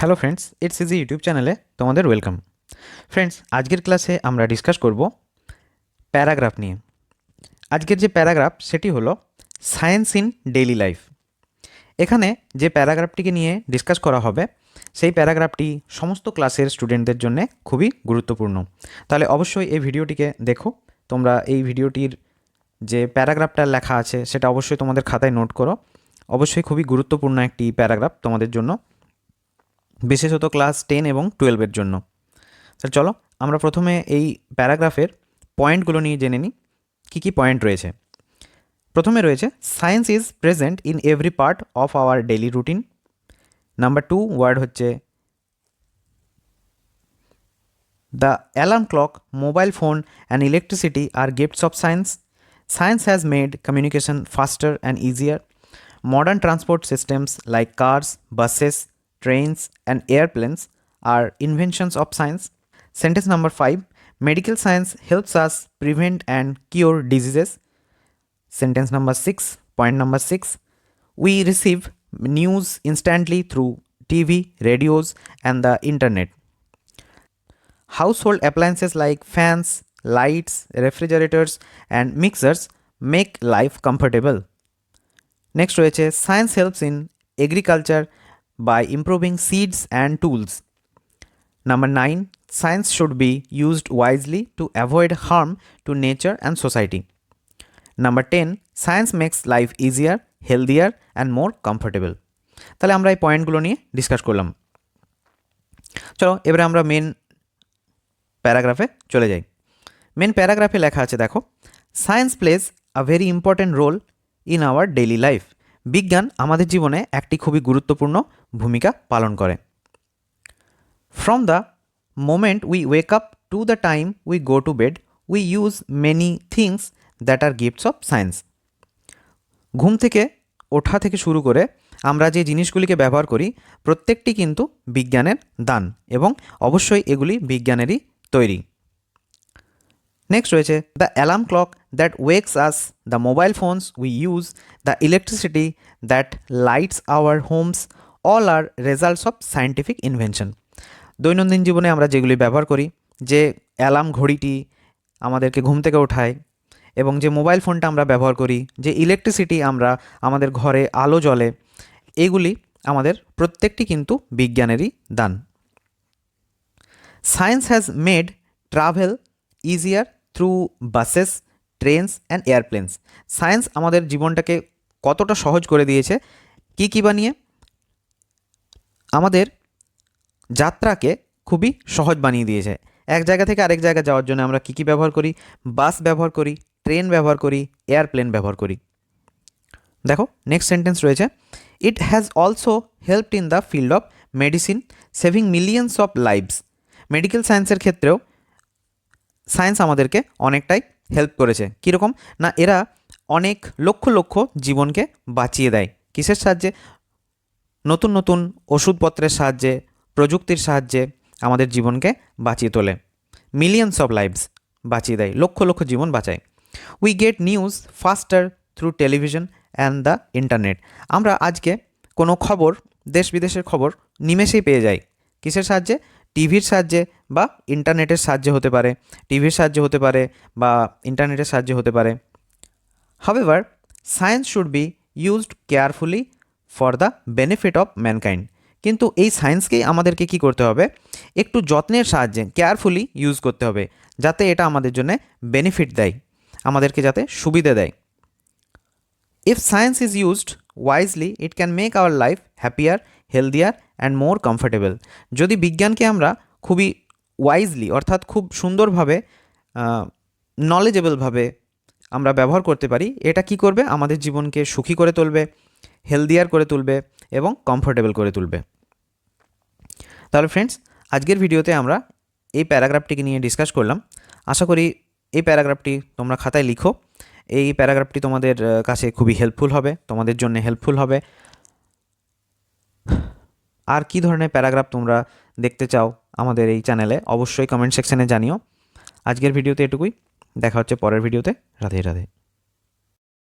Hello friends it's easy YouTube চ্যানেলে তোমাদের welcome friends আজকের ক্লাসে আমরা ডিসকাস করব প্যারাগ্রাফ নিয়ে। আজকের যে প্যারাগ্রাফ সেটি হলো সায়েন্স ইন ডেইলি লাইফ এখানে যে প্যারাগ্রাফটিকে নিয়ে ডিসকাস করা হবে, সেই প্যারাগ্রাফটি সমস্ত ক্লাসের স্টুডেন্টদের জন্য খুবই গুরুত্বপূর্ণ। তাহলে অবশ্যই এই ভিডিওটিকে দেখো। তোমরা এই ভিডিওটির যে প্যারাগ্রাফটা লেখা আছে, সেটা অবশ্যই তোমাদের খাতায় নোট করো। অবশ্যই খুবই গুরুত্বপূর্ণ একটি প্যারাগ্রাফ তোমাদের জন্য। বিশেষত ক্লাস টেন এবং টুয়েলভের জন্য। তাহলে চলো আমরা প্রথমে এই প্যারাগ্রাফের পয়েন্টগুলো নিয়ে জেনে নিই কী কী পয়েন্ট রয়েছে। প্রথমে রয়েছে science is present in every part of our daily routine number two word হচ্ছে the alarm clock mobile phone and electricity are gifts of science science has made communication faster and easier modern transport systems like cars, buses, trains, and airplanes are inventions of science. Sentence number five Medical science helps us prevent and cure diseases. Sentence number six, point number six We receive news instantly through TV, radios, and the internet. Household appliances like fans, lights, refrigerators, and mixers make life comfortable. Next রয়েছে science helps in agriculture By improving seeds and tools number nine science should be used wisely to avoid harm to nature and society number ten science makes life easier healthier and more comfortable তাহলে আমরা এই পয়েন্টগুলো নিয়ে discuss করলাম। চলো, এবারে আমরা main প্যারাগ্রাফে চলে যাই। মেন প্যারাগ্রাফে লেখা আছে, দেখো science plays a very important role in our daily life বিজ্ঞান আমাদের জীবনে একটি খুবই গুরুত্বপূর্ণ ভূমিকা পালন করে। From the moment we wake up to the time we go to bed we use many things that are gifts of science ঘুম থেকে ওঠা থেকে শুরু করে আমরা যে জিনিসগুলিকে ব্যবহার করি, প্রত্যেকটি কিন্তু বিজ্ঞানের দান এবং অবশ্যই এগুলি বিজ্ঞানেরই তৈরি। নেক্সট রয়েছে the alarm clock that wakes us the mobile phones we use the electricity that lights our homes all are results of scientific invention দৈনন্দিন জীবনে আমরা যেগুলি ব্যবহার করি, যে অ্যালার্ম ঘড়িটি আমাদেরকে ঘুম থেকে ওঠায় এবং যে মোবাইল ফোনটা আমরা ব্যবহার করি, যে ইলেকট্রিসিটি আমরা আমাদের ঘরে আলো জ্বলে, এগুলি আমাদের প্রত্যেকটি কিন্তু বিজ্ঞানেরই দান। Science has made travel easier through buses trains and aeroplanes science আমাদের জীবনটাকে কতটা সহজ করে দিয়েছে, কী কী বানিয়ে? আমাদের যাত্রাকে খুবই সহজ বানিয়ে দিয়েছে। এক জায়গা থেকে আরেক জায়গা যাওয়ার জন্য আমরা কী কী ব্যবহার করি? বাস ব্যবহার করি ট্রেন ব্যবহার করি এয়ারপ্লেন ব্যবহার করি। দেখো নেক্সট সেন্টেন্স রয়েছে। It has also helped in the field of medicine saving millions of lives medical সায়েন্সের ক্ষেত্রেও সায়েন্স আমাদেরকে অনেকটাই হেল্প করেছে। কীরকম? না, এরা অনেক লক্ষ লক্ষ জীবনকে বাঁচিয়ে দেয়। কিসের সাহায্যে? নতুন নতুন ওষুধপত্রের সাহায্যে, প্রযুক্তির সাহায্যে আমাদের জীবনকে বাঁচিয়ে তোলে। মিলিয়নস অফ লাইভস বাঁচিয়ে দেয়, লক্ষ লক্ষ জীবন বাঁচায়। We get news faster through television and the internet আমরা আজকে কোনো খবর, দেশ বিদেশের খবর নিমেষেই পেয়ে যাই। কিসের সাহায্যে? টিভির সাহায্যে বা ইন্টারনেটের সাহায্যে হতে পারে। টিভির সাহায্যে হতে পারে বা ইন্টারনেটের সাহায্যে হতে পারে। However science should be used carefully for the benefit of mankind কিন্তু এই সায়েন্সকেই আমাদেরকে কি করতে হবে? একটু যত্নের সাহায্যে কেয়ারফুলি ইউজ করতে হবে, যাতে এটা আমাদের জন্য বেনিফিট দেয়, আমাদেরকে যাতে সুবিধে দেয়। If science is used wisely it can make our life happier healthier and more comfortable. যদি বিজ্ঞানকে আমরা খুবই ওয়াইজলি অর্থাৎ খুব সুন্দরভাবে নলেজেবলভাবে আমরা ব্যবহার করতে পারি, এটা কি করবে? আমাদের জীবনকে সুখী করে তুলবে, হেলদিয়ার করে তুলবে এবং কমফোর্টেবল করে তুলবে। তাহলে ফ্রেন্ডস আজকের ভিডিওতে আমরা এই প্যারাগ্রাফটিকে নিয়ে ডিসকাস করলাম। আশা করি এই প্যারাগ্রাফটি তোমরা খাতায় লিখো। এই প্যারাগ্রাফটি তোমাদের কাছে খুবই হেল্পফুল হবে, তোমাদের জন্য হেল্পফুল হবে। আর কি ধরনের প্যারাগ্রাফ তোমরা দেখতে চাও আমাদের এই চ্যানেলে, অবশ্যই কমেন্ট সেকশানে জানিও। আজকের ভিডিওতে এটুকুই। দেখা হচ্ছে পরের ভিডিওতে। রাধে রাধে।